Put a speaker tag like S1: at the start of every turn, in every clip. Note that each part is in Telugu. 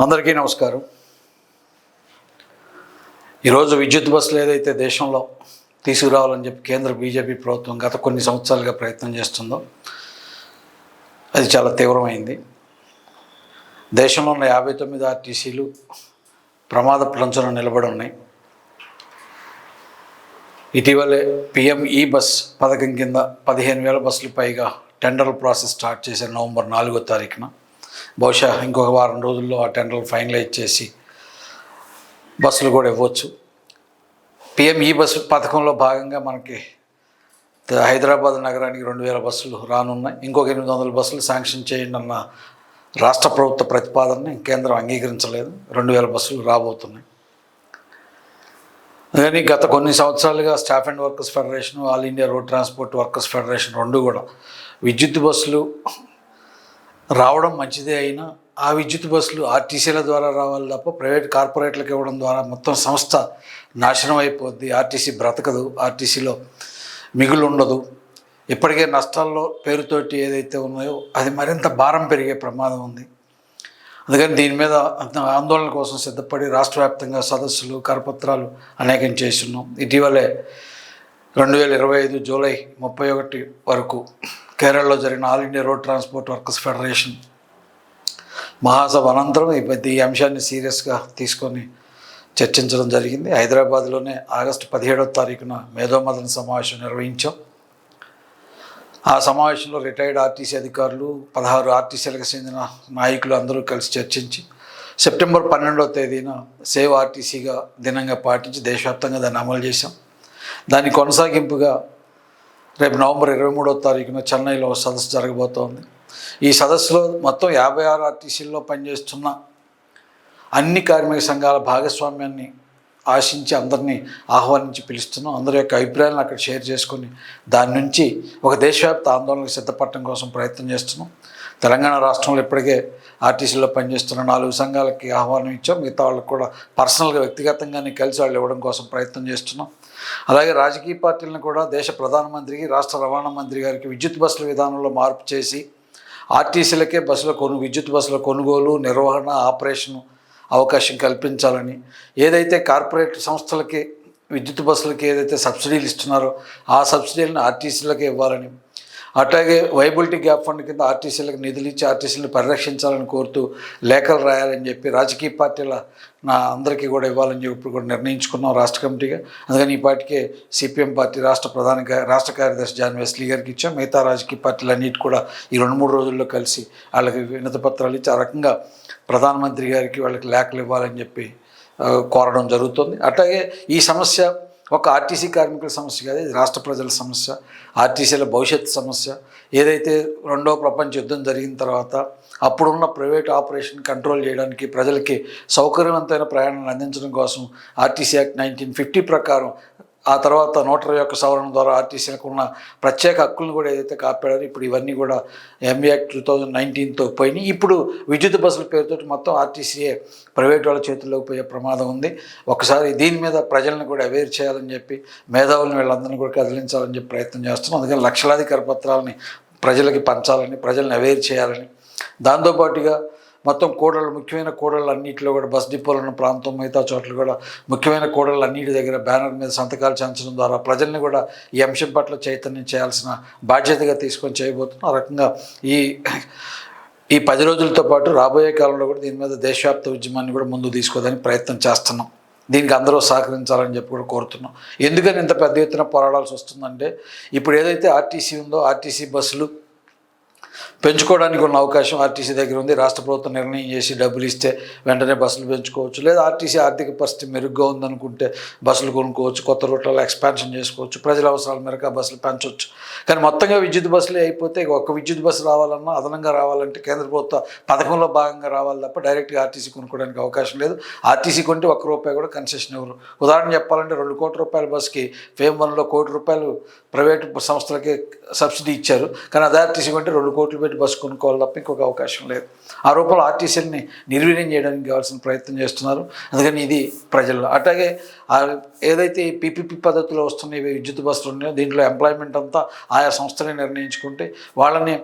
S1: అందరికీ నమస్కారం. ఈరోజు విద్యుత్ బస్సులు ఏదైతే దేశంలో తీసుకురావాలని చెప్పి కేంద్ర బీజేపీ ప్రభుత్వం గత కొన్ని సంవత్సరాలుగా ప్రయత్నం చేస్తుందో అది చాలా తీవ్రమైంది. దేశంలో ఉన్న యాభై తొమ్మిది ఆర్టీసీలు ప్రమాద ప్లంచన నిలబడి ఉన్నాయి. ఇటీవలే పిఎం ఈ బస్ పథకం కింద పదిహేను వేల బస్సులు పైగా టెండర్ ప్రాసెస్ స్టార్ట్ చేశారు నవంబర్ నాలుగో తారీఖున. బహుశా ఇంకొక వారం రోజుల్లో ఆ టెండర్లు ఫైనలైజ్ చేసి బస్సులు కూడా ఇవ్వచ్చు. పిఎం ఈ బస్సు పథకంలో భాగంగా మనకి హైదరాబాద్ నగరానికి రెండు వేల బస్సులు రానున్నాయి. ఇంకొక ఎనిమిది వందల బస్సులు శాంక్షన్ చేయండి అన్న రాష్ట్ర ప్రభుత్వ ప్రతిపాదనని కేంద్రం అంగీకరించలేదు. రెండు వేల బస్సులు రాబోతున్నాయి. కానీ గత కొన్ని సంవత్సరాలుగా staff and workers federation all India road transport workers federation రెండు కూడా విద్యుత్ బస్సులు రావడం మంచిదే అయినా ఆ విద్యుత్ బస్సులు ఆర్టీసీల ద్వారా రావాలి తప్ప ప్రైవేట్ కార్పొరేట్లకు ఇవ్వడం ద్వారా మొత్తం సంస్థ నాశనం అయిపోద్ది. ఆర్టీసీ బ్రతకదు. ఆర్టీసీలో మిగులు ఉండదు. ఇప్పటికే నష్టాల్లో పేరుతోటి ఏదైతే ఉన్నాయో అది మరింత భారం పెరిగే ప్రమాదం ఉంది. అందుకని దీని మీద ఆందోళన కోసం సిద్ధపడి రాష్ట్ర వ్యాప్తంగా సదస్సులు కరపత్రాలు అనేకం చేస్తున్నాం. ఇటీవలే రెండు వేల ఇరవై ఐదు జూలై ముప్పై ఒకటి వరకు కేరళలో జరిగిన all India road transport workers federation మహాసభ అనంతరం ఈ ఈ అంశాన్ని సీరియస్గా తీసుకొని చర్చించడం జరిగింది. హైదరాబాద్లోనే ఆగస్టు పదిహేడవ తారీఖున మేధోమదన సమావేశం నిర్వహించాం. ఆ సమావేశంలో రిటైర్డ్ ఆర్టీసీ అధికారులు పదహారు ఆర్టీసీలకు చెందిన నాయకులు అందరూ కలిసి చర్చించి సెప్టెంబర్ పన్నెండవ తేదీన సేవ్ ఆర్టీసీగా దినంగా పాటించి దేశవ్యాప్తంగా దాన్ని అమలు చేశాం. దాని కొనసాగింపుగా రేపు నవంబర్ ఇరవై మూడో తారీఖున చెన్నైలో ఒక సదస్సు జరగబోతోంది. ఈ సదస్సులో మొత్తం యాభై ఆరు ఆర్టీసీల్లో పనిచేస్తున్న అన్ని కార్మిక సంఘాల భాగస్వామ్యాన్ని ఆశించి అందరినీ ఆహ్వానించి పిలుస్తున్నాం. అందరి యొక్క అభిప్రాయాలను అక్కడ షేర్ చేసుకొని దాని నుంచి ఒక దేశవ్యాప్త ఆందోళనకు సిద్ధపడటం కోసం ప్రయత్నం చేస్తున్నాం. తెలంగాణ రాష్ట్రంలో ఇప్పటికే ఆర్టీసీలో పనిచేస్తున్న నాలుగు సంఘాలకి ఆహ్వానం ఇచ్చాం. మిగతా వాళ్ళకి కూడా పర్సనల్గా వ్యక్తిగతంగానే కలిసి వాళ్ళు ఇవ్వడం కోసం ప్రయత్నం చేస్తున్నాం. అలాగే రాజకీయ పార్టీలను కూడా దేశ ప్రధానమంత్రికి రాష్ట్ర రవాణా మంత్రి గారికి విద్యుత్ బస్సుల విధానంలో మార్పు చేసి ఆర్టీసీలకే బస్సుల కొను విద్యుత్ బస్సుల కొనుగోలు నిర్వహణ ఆపరేషన్ అవకాశం కల్పించాలని ఏదైతే కార్పొరేట్ సంస్థలకి విద్యుత్ బస్సులకి ఏదైతే సబ్సిడీలు ఇస్తున్నారో ఆ సబ్సిడీలను ఆర్టీసీలకే ఇవ్వాలని అట్లాగే వైబిలిటీ గ్యాప్ ఫండ్ కింద ఆర్టీసీలకు నిధులు ఇచ్చి ఆర్టీసీలను పరిరక్షించాలని కోరుతూ లేఖలు రాయాలని చెప్పి రాజకీయ పార్టీల నా అందరికీ కూడా ఇవ్వాలని చెప్పి ఇప్పుడు కూడా నిర్ణయించుకున్నాం రాష్ట్ర కమిటీగా. అందుకని ఈ పార్టీకే సిపిఎం పార్టీ రాష్ట్ర ప్రధాన రాష్ట్ర కార్యదర్శి జాన్ వెస్లీ గారికి ఇచ్చాం. మిగతా రాజకీయ పార్టీలు అన్నిటి కూడా ఈ రెండు మూడు రోజుల్లో కలిసి వాళ్ళకి వినతి పత్రాలు ఇచ్చి ఆ రకంగా ప్రధానమంత్రి గారికి వాళ్ళకి లేఖలు ఇవ్వాలని చెప్పి కోరడం జరుగుతుంది. అట్లాగే ఈ సమస్య ఒక ఆర్టీసీ కార్మికుల సమస్య కాదు ఇది రాష్ట్ర ప్రజల సమస్య ఆర్టీసీల భవిష్యత్ సమస్య. ఏదైతే రెండో ప్రపంచ యుద్ధం జరిగిన తర్వాత అప్పుడున్న ప్రైవేట్ ఆపరేషన్ కంట్రోల్ చేయడానికి ప్రజలకి సౌకర్యవంతమైన ప్రయాణాన్ని అందించడం కోసం ఆర్టీసీ యాక్ట్ నైన్టీన్ ఫిఫ్టీ ప్రకారం ఆ తర్వాత నూట ఇరవై ఒక్క సవరణ ద్వారా ఆర్టీసీలకు ఉన్న ప్రత్యేక హక్కులను కూడా ఏదైతే కాపాడారో ఇప్పుడు ఇవన్నీ కూడా ఎంబీ యాక్ట్ టూ థౌజండ్ నైన్టీన్తో పోయినాయి. ఇప్పుడు విద్యుత్ బస్సుల పేరుతో మొత్తం ఆర్టీసీఏ ప్రైవేట్ వాళ్ళ చేతుల్లోకి పోయే ప్రమాదం ఉంది. ఒకసారి దీని మీద ప్రజలను కూడా అవేర్ చేయాలని చెప్పి మేధావులను వీళ్ళందరినీ కూడా కదిలించాలని చెప్పి ప్రయత్నం చేస్తున్నాం. అందుకని లక్షలాది కరపత్రాలని ప్రజలకి పంచాలని ప్రజల్ని అవేర్ చేయాలని. దాంతోపాటుగా మొత్తం కూడళ్ళు ముఖ్యమైన కూడళ్ళు అన్నింటిలో కూడా బస్ డిపోలు ఉన్న ప్రాంతం మిగతా చోట్ల కూడా ముఖ్యమైన కూడళ్ళు అన్నిటి దగ్గర బ్యానర్ మీద సంతకాలు చేయించడం ద్వారా ప్రజల్ని కూడా ఈ అంశం పట్ల చైతన్యం చేయాల్సిన బాధ్యతగా తీసుకొని చేయబోతున్నాం. ఆ రకంగా ఈ ఈ పది రోజులతో పాటు రాబోయే కాలంలో కూడా దీని మీద దేశవ్యాప్త ఉద్యమాన్ని కూడా ముందు తీసుకోవడానికి ప్రయత్నం చేస్తున్నాం. దీనికి అందరూ సహకరించాలని చెప్పి కూడా కోరుతున్నాం. ఎందుకని ఇంత పెద్ద ఎత్తున పోరాడాల్సి వస్తుందంటే ఇప్పుడు ఏదైతే ఆర్టీసీ ఉందో ఆర్టీసీ బస్సులు పెంచుకోవడానికి ఉన్న అవకాశం ఆర్టీసీ దగ్గర ఉంది. రాష్ట్ర ప్రభుత్వం నిర్ణయం చేసి డబ్బులు ఇస్తే వెంటనే బస్సులు పెంచుకోవచ్చు. లేదా ఆర్టీసీ ఆర్థిక పరిస్థితి మెరుగ్గా ఉందనుకుంటే బస్సులు కొనుక్కోవచ్చు కొత్త రూట్లలో ఎక్స్పాన్షన్ చేసుకోవచ్చు ప్రజల అవసరాల మేరకు ఆ బస్సులు పెంచవచ్చు కానీ మొత్తంగా విద్యుత్ బస్సులే అయిపోతే ఒక్క విద్యుత్ బస్సు రావాలన్నా అదనంగా రావాలంటే కేంద్ర ప్రభుత్వ పథకంలో భాగంగా రావాలి తప్ప డైరెక్ట్గా ఆర్టీసీ కొనుక్కోవడానికి అవకాశం లేదు. ఆర్టీసీ కొంటే ఒక్క రూపాయి కూడా కన్సెషన్ ఇవ్వరు. ఉదాహరణ చెప్పాలంటే రెండు కోట్ల రూపాయల బస్సుకి ఫేమ్ వన్లో కోటి రూపాయలు ప్రైవేటు సంస్థలకే సబ్సిడీ ఇచ్చారు. కానీ అది ఆర్టీసీ కొంటే రెండు కోట్లు పెట్టి బస్సు కొనుక్కోవాలి తప్ప ఇంకొక అవకాశం లేదు. ఆ రూపంలో ఆర్టీసీని నిర్వీర్యం చేయడానికి కావాల్సిన ప్రయత్నం చేస్తున్నారు. అందుకని ఇది ప్రజల్లో. అట్లాగే ఏదైతే పీపీపీ పద్ధతిలో వస్తున్న విద్యుత్ బస్సులు ఉన్నాయో దీంట్లో ఎంప్లాయ్మెంట్ అంతా ఆయా సంస్థలే నిర్ణయించుకుంటే వాళ్ళని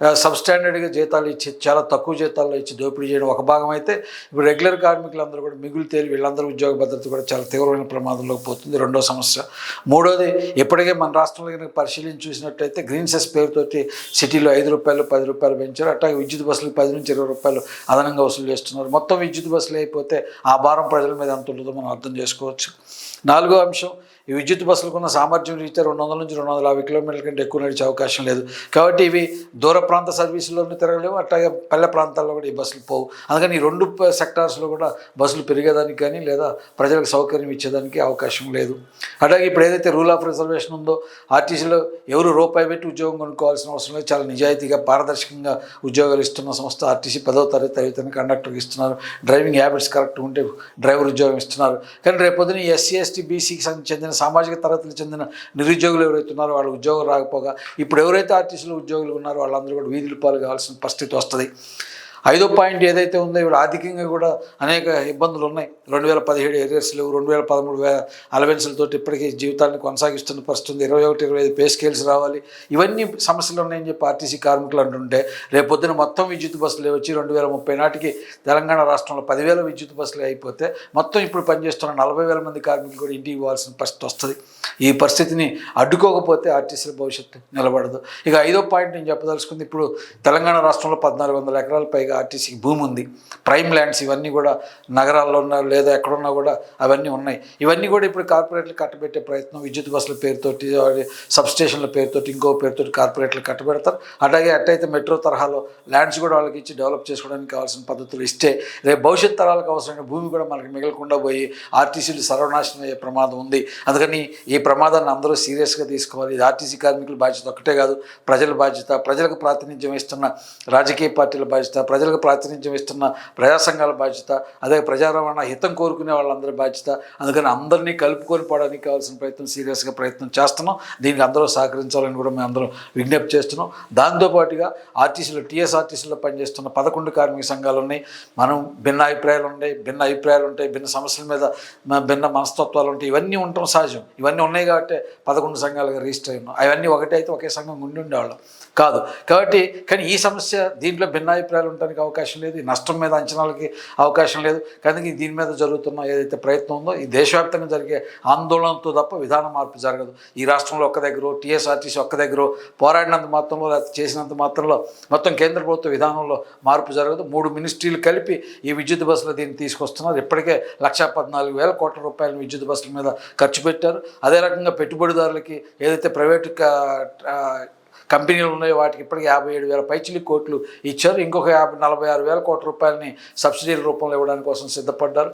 S1: సబ్స్టాండర్డ్గా జీతాలు ఇచ్చి చాలా తక్కువ జీతాల్లో ఇచ్చి దోపిడీ చేయడం ఒక భాగం అయితే ఇప్పుడు రెగ్యులర్ కార్మికులందరూ కూడా మిగులు తేలి వీళ్ళందరూ ఉద్యోగ భద్రత కూడా చాలా తీవ్రమైన ప్రమాదంలోకి పోతుంది. రెండో సమస్య. మూడోది ఇప్పటికే మన రాష్ట్రంలో కనుక పరిశీలించి చూసినట్టయితే గ్రీన్ సెస్ పేరుతోటి సిటీలో ఐదు రూపాయలు పది రూపాయలు పెంచారు. అట్లాగే విద్యుత్ బస్సులు పది నుంచి ఇరవై రూపాయలు అదనంగా వసూలు చేస్తున్నారు. మొత్తం విద్యుత్ బస్సులు అయిపోతే ఆ భారం ప్రజల మీద ఎంత ఉంటుందో మనం అర్థం చేసుకోవచ్చు. నాలుగో అంశం ఈ విద్యుత్ బస్సులకున్న సామర్థ్యం రీతే రెండు వందల నుంచి రెండు వందల యాభై కిలోమీటర్ల కంటే ఎక్కువ నడిచే అవకాశం లేదు. కాబట్టి ఇవి దూర ప్రాంత సర్వీసుల్లోనూ తిరగలేవు అట్లాగే పల్లె ప్రాంతాల్లో కూడా ఈ బస్సులు పోవు. అందుకని ఈ రెండు సెక్టార్స్లో కూడా బస్సులు పెరిగేదానికి కానీ లేదా ప్రజలకు సౌకర్యం ఇచ్చేదానికి అవకాశం లేదు. అట్లాగే ఇప్పుడు ఏదైతే రూల్ ఆఫ్ రిజర్వేషన్ ఉందో ఆర్టీసీలో ఎవరు రూపాయి పెట్టి ఉద్యోగం కొనుక్కోవాల్సిన అవసరం లేదు. చాలా నిజాయితీగా పారదర్శకంగా ఉద్యోగాలు ఇస్తున్న సంస్థ ఆర్టీసీ పదో తరగతి అయితేనే కండక్టర్కి ఇస్తున్నారు. డ్రైవింగ్ హ్యాబిట్స్ కరెక్ట్ ఉంటే డ్రైవర్ ఉద్యోగం ఇస్తున్నారు. కానీ రేపొద్దున ఎస్సీ ఎస్టీ బీసీకి చెందిన సామాజిక తరగతులకు చెందిన నిరుద్యోగులు ఎవరైతే ఉన్నారో వాళ్ళు ఉద్యోగం రాకపోగా ఇప్పుడు ఎవరైతే ఆర్టీసీలో ఉద్యోగులు ఉన్నారో వాళ్ళందరూ కూడా వీధుల పాలు కావాల్సిన పరిస్థితి వస్తుంది. ఐదో పాయింట్ ఏదైతే ఉందో ఇప్పుడు ఆర్థికంగా కూడా అనేక ఇబ్బందులు ఉన్నాయి. రెండు వేల పదిహేడు ఏరియర్స్లు రెండు వేల పదమూడు వేల అలవెన్స్లతో ఇప్పటికీ జీవితాన్ని కొనసాగిస్తున్న పరిస్థితి ఉంది. ఇరవై ఒకటి ఇరవై ఐదు పే స్కేల్స్ రావాలి. ఇవన్నీ సమస్యలు ఉన్నాయని చెప్పి ఆర్టీసీ కార్మికులు అంటుంటే రేపొద్దున మొత్తం విద్యుత్ బస్సులు వచ్చి రెండు వేల ముప్పై నాటికి తెలంగాణ రాష్ట్రంలో పదివేల విద్యుత్ బస్సులు అయిపోతే మొత్తం ఇప్పుడు పనిచేస్తున్న నలభై వేల మంది కార్మికులు కూడా ఇంటికి ఇవ్వాల్సిన పరిస్థితి వస్తుంది. ఈ పరిస్థితిని అడ్డుకోకపోతే ఆర్టీసీల భవిష్యత్తు నిలబడదు. ఇక ఐదో పాయింట్ నేను చెప్పదలుచుకుంది ఇప్పుడు తెలంగాణ రాష్ట్రంలో పద్నాలుగు వందల ఎకరాల పైగా ఆర్టీసీకి భూమి ఉంది. ప్రైమ్ ల్యాండ్స్ ఇవన్నీ కూడా నగరాల్లో ఉన్నా లేదా ఎక్కడున్నా కూడా అవన్నీ ఉన్నాయి. ఇవన్నీ కూడా ఇప్పుడు కార్పొరేట్లు కట్టబెట్టే ప్రయత్నం విద్యుత్ బస్సుల పేరుతోటి సబ్ స్టేషన్ల పేరుతోటి ఇంకో పేరుతోటి కార్పొరేట్లు కట్టబెడతారు. అలాగే అట్టయితే మెట్రో తరహాలో ల్యాండ్స్ కూడా వాళ్ళకి ఇచ్చి డెవలప్ చేసుకోవడానికి కావాల్సిన పద్ధతులు ఇస్తే రేపు భవిష్యత్ తరాలకు అవసరమైన భూమి కూడా మనకి మిగలకుండా పోయి ఆర్టీసీలు సర్వనాశనం అయ్యే ప్రమాదం ఉంది. అందుకని ఈ ప్రమాదాన్ని అందరూ సీరియస్గా తీసుకోవాలి. ఇది ఆర్టీసీ కార్మికుల బాధ్యత ఒక్కటే కాదు ప్రజల బాధ్యత ప్రజలకు ప్రాతినిధ్యం ఇస్తున్న రాజకీయ పార్టీల బాధ్యత ప్రజలకు ప్రాతినిధ్యం ఇస్తున్న ప్రజా సంఘాల బాధ్యత అదే ప్రజా రవాణా హితం కోరుకునే వాళ్ళందరి బాధ్యత అందుకని అందరినీ కలుపుకొని పోవడానికి కావాల్సిన ప్రయత్నం సీరియస్గా ప్రయత్నం చేస్తున్నాం. దీనికి అందరూ సహకరించాలని కూడా మేము అందరం విజ్ఞప్తి చేస్తున్నాం. దాంతోపాటుగా ఆర్టీసీలో టీఎస్ఆర్టీసీలో పనిచేస్తున్న పదకొండు కార్మిక సంఘాలు ఉన్నాయి. మనం భిన్న అభిప్రాయాలు ఉన్నాయి భిన్న అభిప్రాయాలు ఉంటాయి భిన్న సమస్యల మీద భిన్న మనస్తత్వాలు ఉంటాయి ఇవన్నీ ఉండటం సహజం. ఇవన్నీ ఉన్నాయి కాబట్టి పదకొండు సంఘాలుగా రిజిస్టర్ అయినాం అవన్నీ ఒకటే అయితే ఒకే సంఘం ఉండి ఉండేవాళ్ళం. కాదు. కాబట్టి కానీ ఈ సమస్య దీంట్లో భిన్నాభిప్రాయాలు చేయడానికి అవకాశం లేదు ఈ నష్టం మీద అంచనాలకి అవకాశం లేదు. కానీ దీని మీద జరుగుతున్న ఏదైతే ప్రయత్నం ఉందో ఈ దేశవ్యాప్తంగా జరిగే ఆందోళనతో తప్ప విధాన మార్పు జరగదు. ఈ రాష్ట్రంలో ఒక్క దగ్గర టీఎస్ఆర్టీసీ ఒక్క దగ్గర పోరాడినంత మాత్రంలో లేకపోతే చేసినంత మాత్రంలో మొత్తం కేంద్ర ప్రభుత్వ విధానంలో మార్పు జరగదు. మూడు మినిస్ట్రీలు కలిపి ఈ విద్యుత్ బస్సులు దీన్ని తీసుకొస్తున్నారు. ఇప్పటికే లక్షా పద్నాలుగు వేల కోట్ల రూపాయలు విద్యుత్ బస్సుల మీద ఖర్చు పెట్టారు. అదే రకంగా పెట్టుబడిదారులకి ఏదైతే ప్రైవేటు కంపెనీలు ఉన్నాయి వాటికి ఇప్పటికి యాభై ఏడు వేల పైచిలి కోట్లు ఇచ్చారు. ఇంకొక యాభై నలభై ఆరు వేల కోట్ల రూపాయలని సబ్సిడీల రూపంలో ఇవ్వడానికి కోసం సిద్ధపడ్డారు.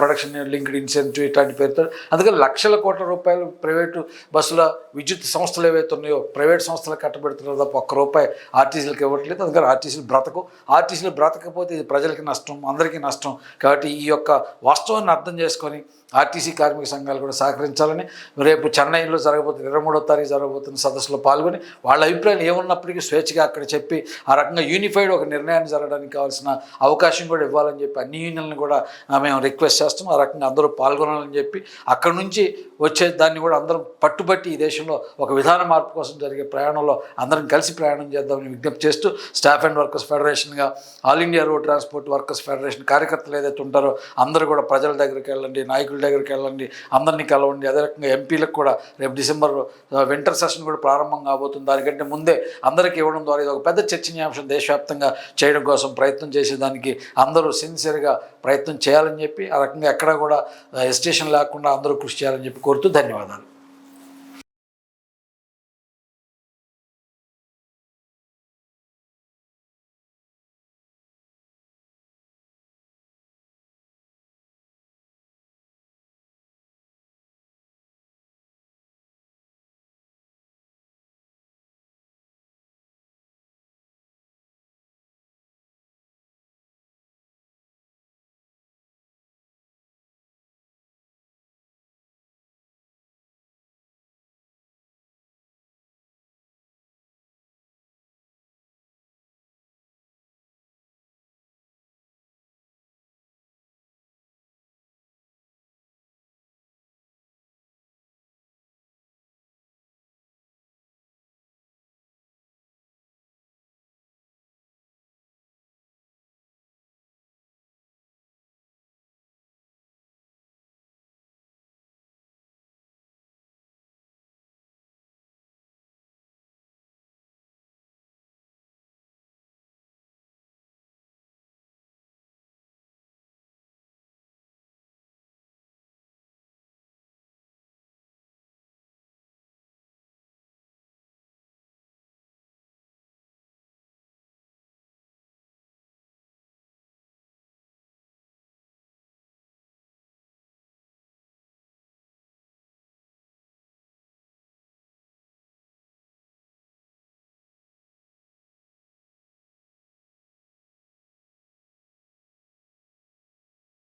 S1: ప్రొడక్షన్ లింక్డ్ ఇన్సెంటివ్ ఇట్లాంటి పేరుతో. అందుకని లక్షల కోట్ల రూపాయలు ప్రైవేటు బస్సుల విద్యుత్ సంస్థలు ఏవైతే ఉన్నాయో ప్రైవేట్ సంస్థలు కట్టబెడుతున్నారు తప్ప ఒక్క రూపాయి ఆర్టీసీలకు ఇవ్వట్లేదు. అందుకని ఆర్టీసీలు బ్రతకు ఆర్టీసీలు బ్రతకపోతే ఇది ప్రజలకి నష్టం అందరికీ నష్టం. కాబట్టి ఈ యొక్క వాస్తవాన్ని అర్థం చేసుకొని ఆర్టీసీ కార్మిక సంఘాలు కూడా సహకరించాలని రేపు చెన్నైలో జరగబోతున్న ఇరవై మూడో తారీఖు జరగబోతున్న సదస్సులో పాల్గొని వాళ్ళ అభిప్రాయాలు ఏమున్నప్పటికీ స్వేచ్ఛగా అక్కడ చెప్పి ఆ రకంగా యూనిఫైడ్ ఒక నిర్ణయాన్ని జరగడానికి కావాల్సిన అవకాశం కూడా ఇవ్వాలని చెప్పి అన్ని యూనియన్లను కూడా మేము రిక్వెస్ట్ చేస్తాం. ఆ రకంగా అందరూ పాల్గొనాలని చెప్పి అక్కడ నుంచి వచ్చే దాన్ని కూడా అందరం పట్టుబట్టి ఈ దేశంలో ఒక విధాన మార్పు కోసం జరిగే ప్రయాణంలో అందరం కలిసి ప్రయాణం చేద్దామని విజ్ఞప్తి చేస్తూ staff and workers ఫెడరేషన్గా all India road transport workers federation కార్యకర్తలు ఏదైతే ఉంటారో అందరూ కూడా ప్రజల దగ్గరికి వెళ్ళండి నాయకుల దగ్గరికి వెళ్ళండి అందరినీ కలవండి. అదే రకంగా ఎంపీలకు కూడా రేపు డిసెంబర్ వింటర్ సెషన్ కూడా ప్రారంభం కాబోతుంది. దానికంటే ముందే అందరికీ ఇవ్వడం ద్వారా ఇది ఒక పెద్ద చర్చనీయాంశం దేశవ్యాప్తంగా చేయడం కోసం ప్రయత్నం చేసేదానికి అందరూ సిన్సియర్గా ప్రయత్నం చేయాలని చెప్పి ఆ రకంగా ఎక్కడా కూడా ఎస్టేషన్ లేకుండా అందరూ కృషి చేయాలని చెప్పి కోరుతూ ధన్యవాదాలు.